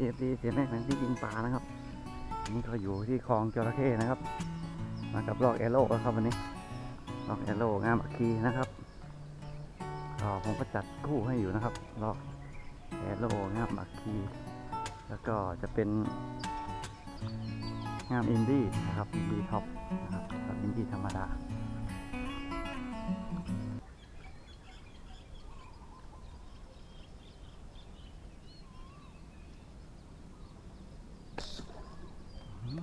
เอฟซีเสียแม่แมงที่ยิงปลานะครับ นี่ก็อยู่ที่คลองจระเข้นะครับ มากับลอกแอโร่ครับวันนี้ลอกแอโร่งามอัคคีนะครับก็ผมก็จัดคู่ให้อยู่นะครับลอกแอโร่งามอัคคีแล้วก็จะเป็นงามอินดี้นะครับอินดี้ท็อปนะครับกับอินดี้ธรรมดา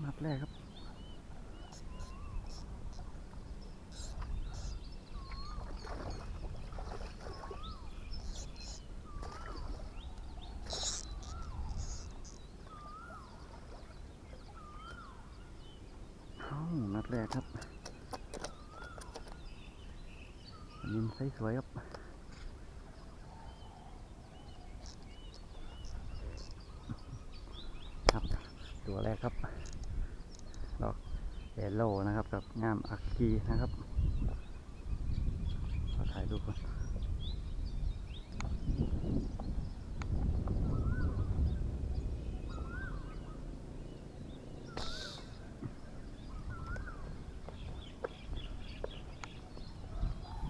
นัดแรกครับนัดแรกครับยินไซส์สวยครับ ตัวแรกครับ ดอกเอโลนะครับกับงามอักกีนะครับขอถ่ายรูปก่อน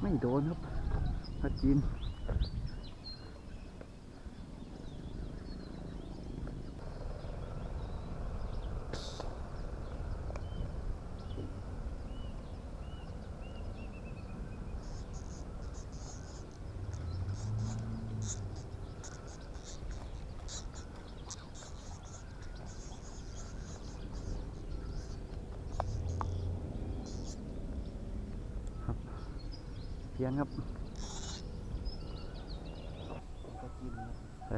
ไม่โดนครับพัดจีน พียนครับก็กินน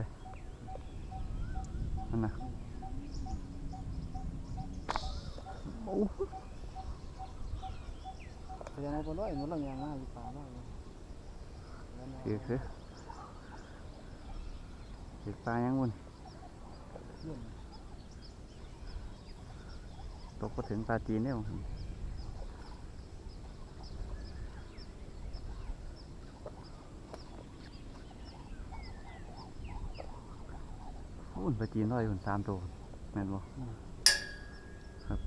ะนั่นนะโอ้แสดงว่าปน้อยมันลังยางหน้าอยู่ป่าบ้างเลยคือคือคือปลายังวุ่นเยี่ยมตกก็ถึงปลาจีนแล้วโอ้ยปลาจีนร้อยอุ่นสามตัวแม่นบ่ครับ